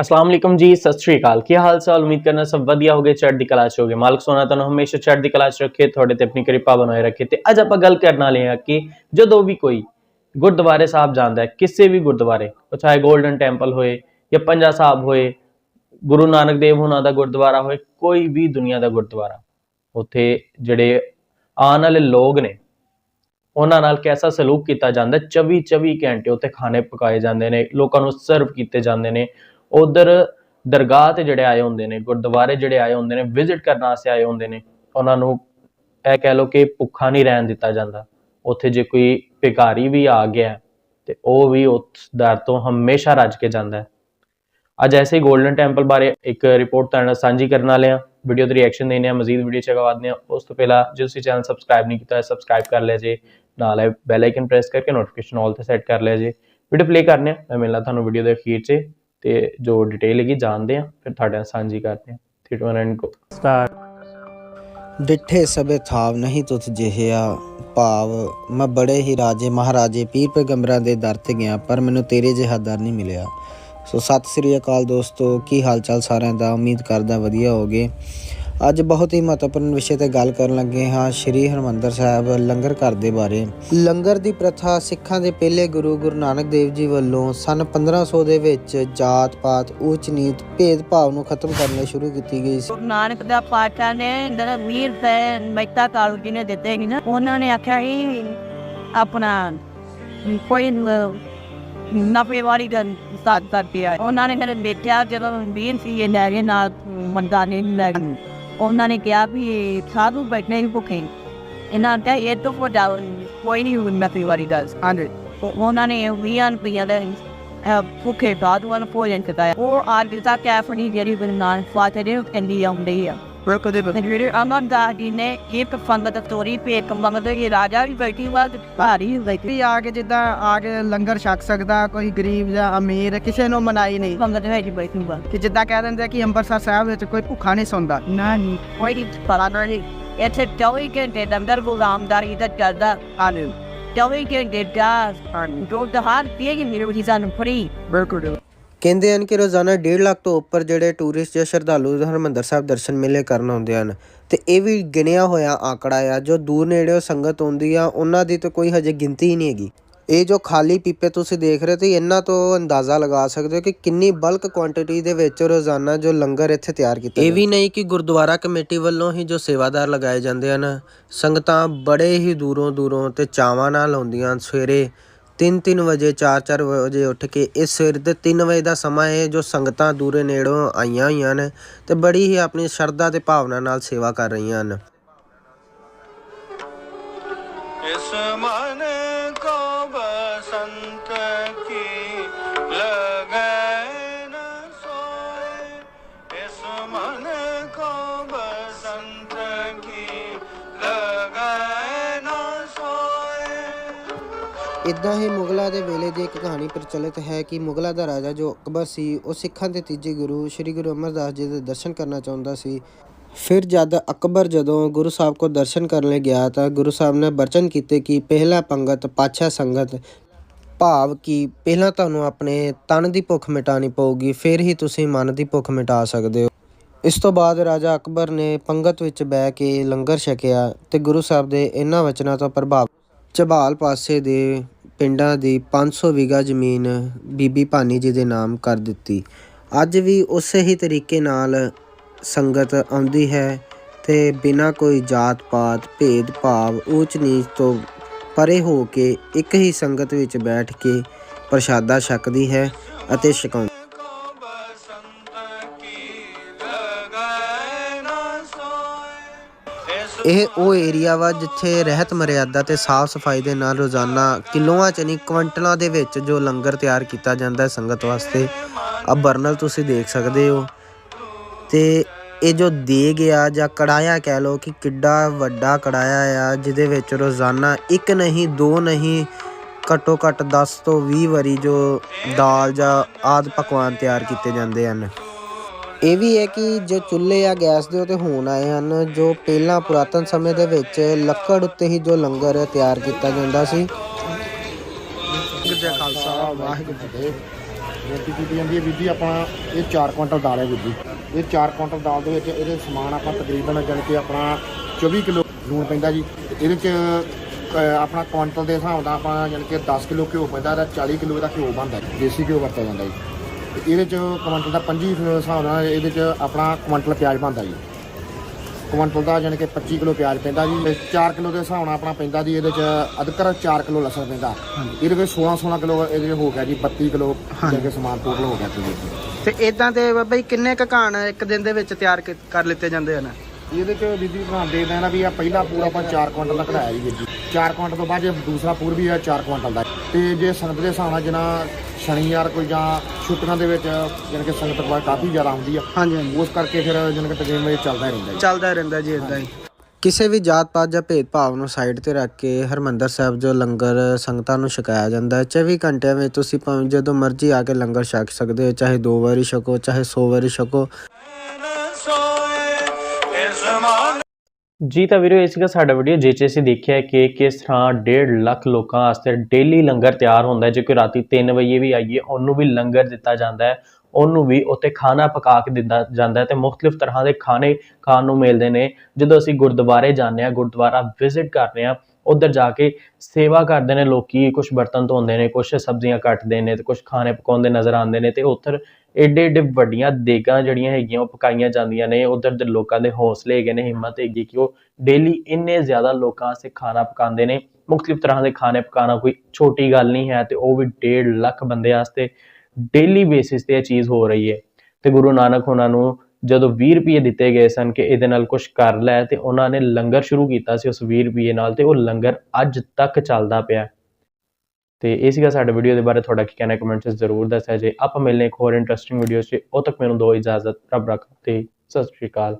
ਅਸਲਾਮ ਅਲੈਕਮ ਜੀ ਸਤਿ ਸ਼੍ਰੀ ਅਕਾਲ। ਕੀ ਹਾਲ ਚਾਲ? ਉਮੀਦ ਕਰਨਾ ਸਭ ਵਧੀਆ ਹੋਗੇ, ਚੜ੍ਹਦੀ ਕਲਾ ਚ ਹੋਗੇ। ਮਾਲਕ ਸੋਨਾ, ਤੁਹਾਨੂੰ ਹਮੇਸ਼ਾ ਚੜ੍ਹਦੀ ਕਲਾ ਚ ਰੱਖੇ, ਤੁਹਾਡੇ ਤੇ ਆਪਣੀ ਕਿਰਪਾ ਬਣਾਏ ਰੱਖੇ। ਤੇ ਅੱਜ ਆਪਾਂ ਗੱਲ ਕਰਨ ਵਾਲੇ ਹਾਂ ਕਿ ਜਦੋਂ ਵੀ ਕੋਈ ਗੁਰਦੁਆਰੇ ਸਾਹਿਬ ਜਾਂਦਾ ਹੈ, ਕਿਸੇ ਵੀ ਗੁਰਦੁਆਰੇ, ਉਹ ਚਾਹੇ 골ਡਨ ਟੈਂਪਲ ਹੋਏ ਜਾਂ ਪੰਜਾ ਸਾਹਿਬ ਹੋਏ, ਗੁਰੂ ਨਾਨਕ ਦੇਵ ਹੋਣਾ ਦਾ ਗੁਰਦੁਆਰਾ ਹੋਏ, ਕੋਈ ਵੀ ਦੁਨੀਆ ਦਾ ਗੁਰਦੁਆਰਾ, ਉੱਥੇ ਜਿਹੜੇ ਆਉਣ ਵਾਲੇ ਲੋਕ ਨੇ, ਉਹਨਾਂ ਨਾਲ ਕੈਸਾ ਸਲੂਕ ਕੀਤਾ ਜਾਂਦਾ ਹੈ? 24 24 ਘੰਟੇ ਉੱਥੇ ਖਾਣੇ ਪਕਾਏ ਜਾਂਦੇ ਨੇ, ਲੋਕਾਂ ਨੂੰ ਸਰਵ ਕੀਤੇ ਜਾਂਦੇ ਨੇ ਉਧਰ ਦਰਗਾਹ ਤੇ ਜਿਹੜੇ ਆਏ ਹੁੰਦੇ ਨੇ ਗੁਰਦੁਆਰੇ ਜਿਹੜੇ ਆਏ ਹੁੰਦੇ ਨੇ ਵਿਜ਼ਿਟ ਕਰਨ ਵਾਸਤੇ ਆਏ ਹੁੰਦੇ ਨੇ ਉਹਨਾਂ ਨੂੰ ਇਹ ਕਹਿ ਲਓ ਕਿ ਭੁੱਖਾ ਨਹੀਂ ਰਹਿਣ ਦਿੱਤਾ ਜਾਂਦਾ। ਉੱਥੇ ਜੇ ਕੋਈ ਭਿਖਾਰੀ ਵੀ ਆ ਗਿਆ ਹੈ, ਤੇ ਉਹ ਵੀ ਉਸ ਦਰ ਤੋਂ ਹਮੇਸ਼ਾ ਰੱਜ ਕੇ ਜਾਂਦਾ ਹੈ। ਅੱਜ ਐਸੇ ਹੀ 골ਡਨ ਟੈਂਪਲ ਬਾਰੇ ਇੱਕ ਰਿਪੋਰਟ ਤੁਹਾਡੇ ਨਾਲ ਸਾਂਝੀ ਕਰਨ ਵਾਲੇ ਆ ਵੀਡੀਓ ਤੇ ਰਿਐਕਸ਼ਨ ਦੇਣੇ ਆ ਮਜ਼ੀਦ ਵੀਡੀਓ ਚਗਵਾਦਨੇ ਆ ਉਸ ਤੋਂ ਪਹਿਲਾਂ ਜੇ ਤੁਸੀਂ ਚੈਨਲ ਸਬਸਕ੍ਰਾਈਬ ਨਹੀਂ ਕੀਤਾ ਹੈ ਸਬਸਕ੍ਰਾਈਬ ਕਰ ਲਿਆ ਜੇ। ਨਾਲ ਹੈ ਬੈਲ ਆਈਕਨ ਪ੍ਰੈਸ ਕਰਕੇ ਨੋਟੀਫਿਕੇਸ਼ਨ ਆਲ ਤੇ ਸੈੱਟ ਕਰ ਲਿਆ ਜੇ। ਵੀਡੀਓ ਪਲੇ ਕਰਨੇ ਆ ਮੈਂ ਮਿਲਣਾ ਤੁਹਾਨੂੰ ਵੀਡੀਓ ਦੇ ਅਖੀਰ 'ਚ। ਤੇ ਜੋ ਡਿਟੇਲ ਹੈਗੀ ਜਾਣਦੇ ਆ ਫਿਰ ਤੁਹਾਡੇ ਨਾਲ ਸਾਂਝੀ ਕਰਦੇ ਆ 3 2 1 ਗੋ ਡਿੱਠੇ ਸਭੇ ਥਾਵ ਨਹੀਂ ਤੁਥ ਜਿਹਿਆ ਭਾਵ ਮੈਂ ਬੜੇ ਹੀ ਰਾਜੇ ਮਹਾਰਾਜੇ ਪੀਰ ਪੈਗੰਬਰਾਂ ਦੇ ਦਰ ਤੇ ਗਿਆ ਪਰ ਮੈਨੂੰ ਤੇਰੇ ਜਿਹਾ ਦਰ ਨਹੀਂ ਮਿਲਿਆ। ਸੋ ਸਤਿ ਸ੍ਰੀ ਅਕਾਲ ਦੋਸਤੋ ਕੀ ਹਾਲ ਚਾਲ ਸਾਰਿਆਂ ਦਾ? ਉਮੀਦ ਕਰਦਾ ਵਧੀਆ ਹੋਗੇ ਅੱਜ ਬਹੁਤ ਹੀ ਮਹੱਤਵਪੂਰਨ ਵਿਸ਼ੇ ਤੇ ਗੱਲ ਕਰਨ ਲੱਗੇ ਹਾਂ ਸ਼੍ਰੀ ਹਰਮੰਦਰ ਸਾਹਿਬ ਲੰਗਰ ਘਰ ਦੇ ਬਾਰੇ। ਲੰਗਰ ਦੀ ਪ੍ਰਥਾ ਸਿੱਖਾਂ ਦੇ ਪਹਿਲੇ ਗੁਰੂ ਗੁਰੂ ਨਾਨਕ ਦੇਵ ਜੀ ਵੱਲੋਂ ਸਨ 1500 ਦੇ ਵਿੱਚ ਜਾਤ ਪਾਤ ਉੱਚ ਨੀਚ ਭੇਦਭਾਵ ਨੂੰ ਖਤਮ ਕਰਨ ਲਈ ਸ਼ੁਰੂ ਕੀਤੀ ਗਈ ਸੀ। ਗੁਰੂ ਨਾਨਕ ਦਾ ਪਾਠਾ ਨੇ ਜਿਹੜਾ ਵੀਰ ਤੇ ਮਹਿਤਾ ਕਾਲੂ ਜੀ ਨੇ ਦਿੱਤੇ ਸੀ ਨਾ, ਉਹਨਾਂ ਨੇ ਆਖਿਆ ਸੀ ਆਪਣਾ ਕੋਈ ਨਫੇ ਵਾਲੀ ਦਾ ਸਾਥ ਕਰਦੀ ਆ। ਉਹਨਾਂ ਨੇ ਮੇਰੇ ਬੇਟਿਆ ਜਦੋਂ ਵੀਰ ਸੀ, ਇਹ ਲੈ ਨਾਲ ਮੰਦਾ ਨਹੀਂ ਲੈ ਉਹਨਾਂ ਨੇ ਕਿਹਾ ਵੀ ਸਾਧੂ ਬੈਠੇ ਹੀ ਭੁੱਖੇ ਇਹਨਾਂ ਦਾ ਇਹ ਤੋਂ ਵੱਡਾ ਕੋਈ ਨਹੀਂ ਨਫੇ ਵਾਲੀ ਦਾ ਹਾਂਜੀ। ਉਹਨਾਂ ਨੇ ਵੀਆਂ ਰੁਪਈਆ ਦੇ ਭੁੱਖੇ ਸਾਧੂਆਂ ਨੂੰ ਭੋਜਨ ਕਰਾਇਆ ਉਹ ਅੱਜ ਤੱਕ ਐਫਣੀ ਜਿਹੜੀ ਬਨਾਨ ਫਾਤਰੇ ਕਹਿੰਦੀ ਆਉਂਦੀ ਆ। ਕਦੇ ਜਿਹੜੇ ਅਮਰ ਦਾ ਜੀ ਨੇ ਇੱਕ ਫੰਗਤ ਤੋਰੀ ਪੇ ਕੰਬੰਗ ਦੇ ਰਾਜਾ ਵੀ ਬੈਠੀ ਵਾ ਤੇ ਭਾਰੀ ਬੈਠੀ ਆ ਕੇ ਜਿੱਦਾਂ ਆ ਕੇ ਲੰਗਰ ਛਕ ਸਕਦਾ ਕੋਈ ਗਰੀਬ ਜਾਂ ਅਮੀਰ ਕਿਸੇ ਨੂੰ ਮਨਾਈ ਨਹੀਂ ਫੰਗਤ ਵਿੱਚ ਬੈਠੀ ਵਾ ਕਿ ਜਿੱਦਾਂ ਕਹਿ ਦਿੰਦੇ ਆ ਕਿ ਅੰਮ੍ਰਿਤਸਰ ਸਾਹਿਬ ਵਿੱਚ ਕੋਈ ਭੁੱਖਾ ਨਹੀਂ ਸੌਂਦਾ ਨਾ ਨਹੀਂ ਕੋਈ ਪਤਾ ਨਹੀਂ ਇੱਥੇ 24 ਘੰਟੇ ਦੇ ਅੰਦਰ ਗੁਲਾਮਦਾਰੀ ਦਾ ਚੱਲਦਾ ਆਲੇ 24 ਘੰਟੇ ਦਾ ਜੋ ਦਹਾਰ ਪੀਏਗੀ ਮੇਰੇ ਵੀ ਸਾਨੂੰ ਫਰੀ ਬਿਲਕੁਲ ਕਹਿੰਦੇ ਹਨ ਕਿ ਰੋਜ਼ਾਨਾ 1.5 ਲੱਖ ਤੋਂ ਉੱਪਰ ਜਿਹੜੇ ਟੂਰਿਸਟ ਜਾਂ ਸ਼ਰਧਾਲੂ ਹਰਮੰਦਰ ਸਾਹਿਬ ਦਰਸ਼ਨ ਮੇਲੇ ਕਰਨ ਆਉਂਦੇ ਹਨ। ਤੇ ਇਹ ਵੀ ਗਿਣਿਆ ਹੋਇਆ ਆંકੜਾ ਆ ਜੋ ਦੂਰ ਨੇੜਿਓਂ ਸੰਗਤ ਆਉਂਦੀ ਆ ਉਹਨਾਂ ਦੀ ਤਾਂ ਕੋਈ ਹਜੇ ਗਿਣਤੀ ਹੀ ਨਹੀਂ ਹੈਗੀ। ਇਹ ਜੋ ਖਾਲੀ ਪੀਪੇ ਤੁਸੀਂ ਦੇਖ ਰਹੇ ਹੋ ਤੇ ਇਹਨਾਂ ਤੋਂ ਅੰਦਾਜ਼ਾ ਲਗਾ ਸਕਦੇ ਹੋ ਕਿ ਕਿੰਨੀ ਬਲਕ ਕੁਆਂਟੀਟੀ ਦੇ ਵਿੱਚ ਰੋਜ਼ਾਨਾ ਜੋ ਲੰਗਰ ਇੱਥੇ ਤਿਆਰ ਕੀਤਾ ਇਹ ਵੀ ਨਹੀਂ ਕਿ ਗੁਰਦੁਆਰਾ ਕਮੇਟੀ ਵੱਲੋਂ ਹੀ ਜੋ ਸੇਵਾਦਾਰ ਲਗਾਏ ਜਾਂਦੇ ਹਨ। ਸੰਗਤਾਂ ਬੜੇ ਹੀ ਦੂਰੋਂ ਦੂਰੋਂ ਤੇ ਚਾਵਾਂ ਨਾਲ ਆਉਂਦੀਆਂ ਸਵੇਰੇ 3-3 ਵਜੇ 4-4 ਵਜੇ ਉੱਠ ਕੇ ਇਸ ਸਵੇਰ ਦੇ 3 ਵਜੇ ਦਾ ਸਮਾਂ ਹੈ ਜੋ ਸੰਗਤਾਂ ਦੂਰੇ ਨੇੜੋਂ ਆਈਆਂ ਹੋਈਆਂ ਨੇ ਤੇ ਬੜੀ ਹੀ ਆਪਣੀ ਸ਼ਰਧਾ ਤੇ ਭਾਵਨਾ ਨਾਲ ਸੇਵਾ ਕਰ ਰਹੀਆਂ ਹਨ। ਇਸ ਮਨ ਇਦਾਂ ਹੀ ਮੁਗਲਾਂ ਦੇ ਵੇਲੇ ਦੀ ਇੱਕ ਕਹਾਣੀ ਪ੍ਰਚਲਿਤ ਹੈ ਕਿ ਮੁਗਲਾਂ ਦਾ ਰਾਜਾ ਜੋ ਅਕਬਰ ਸੀ, ਉਹ ਸਿੱਖਾਂ ਦੇ ਤੀਜੇ ਗੁਰੂ ਸ੍ਰੀ ਗੁਰੂ ਅਮਰਦਾਸ ਜੀ ਦੇ ਦਰਸ਼ਨ ਕਰਨਾ ਚਾਹੁੰਦਾ ਸੀ। ਫਿਰ ਜਦ ਅਕਬਰ ਜਦੋਂ ਗੁਰੂ ਸਾਹਿਬ ਕੋ ਦਰਸ਼ਨ ਕਰਨ ਲਈ ਗਿਆ ਤਾਂ ਗੁਰੂ ਸਾਹਿਬ ਨੇ ਬਚਨ ਕੀਤੇ ਕਿ ਪਹਿਲਾ ਪੰਗਤ ਪਾਛਾ ਸੰਗਤ ਭਾਵ ਕਿ ਪਹਿਲਾਂ ਤੁਹਾਨੂੰ ਆਪਣੇ ਤਨ ਦੀ ਭੁੱਖ ਮਿਟਾਣੀ ਪਊਗੀ, ਫਿਰ ਹੀ ਤੁਸੀਂ ਮਨ ਦੀ ਭੁੱਖ ਮਿਟਾ ਸਕਦੇ ਹੋ। ਇਸ ਤੋਂ ਬਾਅਦ ਰਾਜਾ ਅਕਬਰ ਨੇ ਪੰਗਤ ਵਿੱਚ ਬਹਿ ਕੇ ਲੰਗਰ ਛਕਿਆ ਤੇ ਗੁਰੂ ਸਾਹਿਬ ਦੇ ਇਹਨਾਂ ਵਚਨਾਂ ਤੋਂ ਪ੍ਰਭਾਵ ਝਬਾਲ ਪਾਸੇ ਦੇ ਪਿੰਡਾਂ ਦੀ 500 ਵਿਗਾ ਜ਼ਮੀਨ ਬੀਬੀ ਭਾਨੀ ਜੀ ਦੇ ਨਾਮ ਕਰ ਦਿੱਤੀ। ਅੱਜ ਵੀ ਉਸੇ ਹੀ ਤਰੀਕੇ ਨਾਲ ਸੰਗਤ ਆਉਂਦੀ ਹੈ ਤੇ ਬਿਨਾਂ ਕੋਈ ਜਾਤ ਪਾਤ ਭੇਦ ਭਾਵ ਊਚ ਨੀਚ ਤੋਂ ਪਰੇ ਹੋ ਕੇ ਇੱਕ ਹੀ ਸੰਗਤ ਵਿੱਚ ਬੈਠ ਕੇ ਪ੍ਰਸ਼ਾਦਾ ਛਕਦੀ ਹੈ ਅਤੇ ਛਕਾਉਂਦੀ ਇਹ ਉਹ ਏਰੀਆ ਵਾ ਜਿੱਥੇ ਰਹਿਤ ਮਰਿਆਦਾ ਤੇ ਸਾਫ਼ ਸਫ਼ਾਈ ਦੇ ਨਾਲ ਰੋਜ਼ਾਨਾ ਕਿਲੋਆਂ ਚ ਨਹੀਂ ਕੁਇੰਟਲਾਂ ਦੇ ਵਿੱਚ ਜੋ ਲੰਗਰ ਤਿਆਰ ਕੀਤਾ ਜਾਂਦਾ ਹੈ ਸੰਗਤ ਵਾਸਤੇ। ਆ ਬਰਨਲ ਤੁਸੀਂ ਦੇਖ ਸਕਦੇ ਹੋ। ਤੇ ਇਹ ਜੋ ਦੇਗ ਆ ਜਾਂ ਕੜਾਇਆ ਕਹਿ ਲਓ ਕਿ ਕਿੱਡਾ ਵੱਡਾ ਕੜਾਇਆ ਆ, ਜਿਹਦੇ ਵਿੱਚ ਰੋਜ਼ਾਨਾ ਇੱਕ ਨਹੀਂ, ਦੋ ਨਹੀਂ, ਘੱਟੋ ਘੱਟ 10 ਤੋਂ 20 ਵਾਰੀ ਜੋ ਦਾਲ ਜਾਂ ਆਦ ਪਕਵਾਨ ਤਿਆਰ ਕੀਤੇ ਜਾਂਦੇ ਹਨ। ਇਹ ਵੀ ਹੈ ਕਿ ਜੋ ਚੁੱਲ੍ਹੇ ਆ ਗੈਸ ਦੇ ਉਹ ਤੇ ਹੁਣ ਆਏ ਹਨ, ਜੋ ਪਹਿਲਾਂ ਪੁਰਾਤਨ ਸਮੇਂ ਦੇ ਵਿੱਚ ਲੱਕੜ ਉੱਤੇ ਹੀ ਜੋ ਲੰਗਰ ਤਿਆਰ ਕੀਤਾ ਜਾਂਦਾ ਸੀ। ਗੁਰੂ ਖਾਲਸਾ, ਵਾਹਿਗੁਰੂ ਜੀ ਕੀ ਫਤਿਹ। ਕੀਤੀ ਜਾਂਦੀ ਹੈ ਬੀਬੀ, ਆਪਾਂ ਇਹ 4 ਕੁਇੰਟਲ ਦਾਲ ਹੈ ਬੀਬੀ। ਇਹ 4 ਕੁਇੰਟਲ ਦਾਲ ਦੇ ਵਿੱਚ ਇਹਦੇ ਸਮਾਨ ਆਪਾਂ ਤਕਰੀਬਨ ਜਾਣੀ ਕਿ ਆਪਣਾ 24 ਕਿਲੋ ਲੂਣ ਪੈਂਦਾ ਜੀ। ਇਹਦੇ 'ਚ ਆਪਣਾ ਕੁਇੰਟਲ ਦੇ ਹਿਸਾਬ ਨਾਲ ਆਪਾਂ ਜਾਣੀ ਕਿ 10 ਕਿਲੋ ਘਿਓ ਪੈਂਦਾ ਤਾਂ 40 ਕਿਲੋ ਦਾ ਘਿਓ ਬਣਦਾ ਜੀ, ਦੇਸੀ ਘਿਓ ਵਰਤਿਆ ਜਾਂਦਾ ਜੀ। ਇਹਦੇ 'ਚ ਕੁਇੰਟਲ ਦਾ 25 ਹਿਸਾਬ ਨਾਲ ਇਹਦੇ 'ਚ ਆਪਣਾ ਕੁਇੰਟਲ ਪਿਆਜ਼ ਬਣਦਾ ਜੀ। ਕੁਇੰਟਲ ਦਾ ਜਾਣੀ ਕਿ 25 ਕਿਲੋ ਪਿਆਜ਼ ਪੈਂਦਾ ਜੀ ਤੇ 4 ਕਿਲੋ ਦੇ ਹਿਸਾਬ ਨਾਲ ਆਪਣਾ ਪੈਂਦਾ ਜੀ ਇਹਦੇ 'ਚ ਅਦਰਕ 4 ਕਿਲੋ ਲਸਣ ਪੈਂਦਾ। ਇਹਦੇ ਵਿੱਚ 16 16 ਕਿਲੋ ਇਹਦੇ 'ਚ ਹੋ ਗਿਆ ਜੀ 32 ਕਿਲੋ ਜਾਣੀ ਕਿ ਸਮਾਨ ਟੋਟਲ ਹੋ ਗਿਆ ਜੀ। ਤੇ ਇਦਾਂ ਦੇ ਬਾਬਾ ਜੀ ਕਿੰਨੇ ਕੁ ਘਾਣ ਇੱਕ ਦਿਨ ਦੇ ਵਿੱਚ ਤਿਆਰ ਕਰ ਲਿੱਤੇ ਜਾਂਦੇ ਹਨ? ਇਹਦੇ 'ਚ ਬੀਬੀ ਬਣਾ ਦੇ ਦੇਣਾ ਵੀ ਆ ਪਹਿਲਾ ਪੂਰ ਆਪਾਂ 4 ਕੁਇੰਟਲ ਦਾ ਕਢਾਇਆ ਜੀ ਵੀਰ ਜੀ। 4 ਕੁਇੰਟਲ ਤੋਂ ਬਾਅਦ ਜੇ ਦੂਸਰਾ ਪੂਰ ਵੀ ਆ 4 ਕੁਇੰਟਲ ਦਾ। ਤੇ ਜੇ ਸੰਗਤ ਦੇ ਹਿਸਾਬ ਨਾਲ ਜਿਨਾ ਸ਼ਨੀਵਾਰ ਕੋਈ ਜਾਂ ਛੁੱਟੀਆਂ ਦੇ ਵਿੱਚ ਜਾਣੀ ਕਿ ਸੰਗਤ ਬਾਅਦ ਕਾਫੀ ਜ਼ਿਆਦਾ ਆਉਂਦੀ ਆ। ਹਾਂਜੀ ਹਾਂਜੀ। ਉਸ ਕਰਕੇ ਫਿਰ ਜਾਣੀ ਕਿ ਤਕਰੀਬਨ ਇਹ ਚੱਲਦਾ ਹੀ ਰਹਿੰਦਾ ਜੀ। ਚੱਲਦਾ ਰਹਿੰਦਾ ਜੀ ਇਦਾਂ ਹੀ। ਕਿਸੇ ਵੀ ਜਾਤ ਪਾਤ ਜਾਂ ਭੇਦਭਾਵ ਨੂੰ ਸਾਈਡ ਤੇ ਰੱਖ ਕੇ ਹਰਮੰਦਰ ਸਾਹਿਬ ਜੋ ਲੰਗਰ ਸੰਗਤਾਂ ਨੂੰ ਛਕਾਇਆ ਜਾਂਦਾ ਹੈ 24 ਘੰਟਿਆਂ ਵਿੱਚ ਤੁਸੀਂ ਭਾਵੇਂ ਜਦੋਂ ਮਰਜ਼ੀ ਆ ਕੇ ਲੰਗਰ ਛਕ ਸਕਦੇ ਹੋ ਚਾਹੇ ਦੋ ਵਾਰੀ ਛਕੋ ਚਾਹੇ 100 ਵਾਰੀ ਛਕੋ। ਜੀ ਤਾਂ ਵੀਰੋ, ਇਹ ਸੀਗਾ ਸਾਡਾ ਵੀਡੀਓ ਜਿਹ 'ਚ ਅਸੀਂ ਦੇਖਿਆ ਕਿ ਕਿਸ ਤਰ੍ਹਾਂ 1.5 ਲੱਖ ਲੋਕਾਂ ਵਾਸਤੇ ਡੇਲੀ ਲੰਗਰ ਤਿਆਰ ਹੁੰਦਾ ਹੈ, ਜੇ ਕੋਈ ਰਾਤੀ 3 ਵਜੇ ਵੀ ਆਈਏ, ਉਹਨੂੰ ਵੀ ਲੰਗਰ ਦਿੱਤਾ ਜਾਂਦਾ ਹੈ, ਉਹਨੂੰ ਵੀ ਉੱਥੇ ਖਾਣਾ ਪਕਾ ਕੇ ਦਿੱਤਾ ਜਾਂਦਾ ਹੈ ਤੇ ਮੁxtਲਿਫ ਤਰ੍ਹਾਂ ਦੇ ਖਾਣੇ ਖਾਣ ਨੂੰ ਮਿਲਦੇ ਨੇ। ਜਦੋਂ ਅਸੀਂ ਗੁਰਦੁਆਰੇ ਜਾਂਦੇ ਹਾਂ, ਗੁਰਦੁਆਰਾ ਵਿਜ਼ਿਟ ਕਰਦੇ ਹਾਂ, ਉੱਧਰ ਜਾ ਕੇ ਸੇਵਾ ਕਰਦੇ ਨੇ, ਲੋਕੀ ਕੁਝ ਬਰਤਨ ਧੋਂਦੇ ਨੇ ਕੁਝ ਸਬਜ਼ੀਆਂ ਕੱਟਦੇ ਨੇ ਤੇ ਕੁਝ ਖਾਣੇ ਪਕਾਉਂਦੇ ਨਜ਼ਰ ਆਉਂਦੇ ਨੇ ਤੇ ਉੱਧਰ ਏਡੇ ਏਡੇ ਵੱਡੀਆਂ ਦੇਗਾਂ ਜਿਹੜੀਆਂ ਹੈਗੀਆਂ, ਉਹ ਪਕਾਈਆਂ ਜਾਂਦੀਆਂ ਨੇ, ਉਧਰ ਦੇ ਲੋਕਾਂ ਦੇ ਹੌਸਲੇ ਹੈਗੇ ਨੇ, ਹਿੰਮਤ ਹੈਗੀ ਕਿ ਉਹ ਡੇਲੀ ਇੰਨੇ ਜ਼ਿਆਦਾ ਲੋਕਾਂ ਵਾਸਤੇ ਖਾਣਾ ਪਕਾਉਂਦੇ ਨੇ। ਮੁxtਲਿਫ ਤਰ੍ਹਾਂ ਦੇ ਖਾਣੇ ਪਕਾਉਣਾ ਕੋਈ ਛੋਟੀ ਗੱਲ ਨਹੀਂ ਹੈ ਤੇ ਉਹ ਵੀ 1.5 ਲੱਖ ਬੰਦੇ ਵਾਸਤੇ ਡੇਲੀ ਬੇਸਿਸ ਤੇ ਇਹ ਚੀਜ਼ ਹੋ ਰਹੀ ਹੈ। ਤੇ ਗੁਰੂ ਨਾਨਕ ਉਹਨਾਂ ਨੂੰ ਜਦੋਂ 20 ਰੁਪਏ ਦਿੱਤੇ ਗਏ ਸਨ ਕਿ ਇਹਦੇ ਨਾਲ ਕੁਝ ਕਰ ਲੈ ਤੇ ਉਹਨਾਂ ਨੇ ਲੰਗਰ ਸ਼ੁਰੂ ਕੀਤਾ ਸੀ ਉਸ 20 ਰੁਪਏ ਨਾਲ ਤੇ ਉਹ ਲੰਗਰ ਅੱਜ ਤੱਕ ਚੱਲਦਾ ਪਿਆ। ਤੇ ਇਹ ਸੀਗਾ ਸਾਡਾ ਵੀਡੀਓ ਦੇ ਬਾਰੇ, ਤੁਹਾਡਾ ਕੀ ਕਹਿਣਾ ਕਮੈਂਟਸ ਜ਼ਰੂਰ ਦੱਸਿਆ ਜੇ। ਆਪਾਂ ਮਿਲਨੇ ਇੱਕ ਹੋਰ ਇੰਟਰਸਟਿੰਗ ਵੀਡੀਓ 'ਚ। ਉਹ ਤੱਕ ਮੈਨੂੰ ਦੋ ਇਜਾਜ਼ਤ। ਰੱਬ ਰੱਖ ਤੇ ਸਤਿ ਸ਼੍ਰੀ ਅਕਾਲ।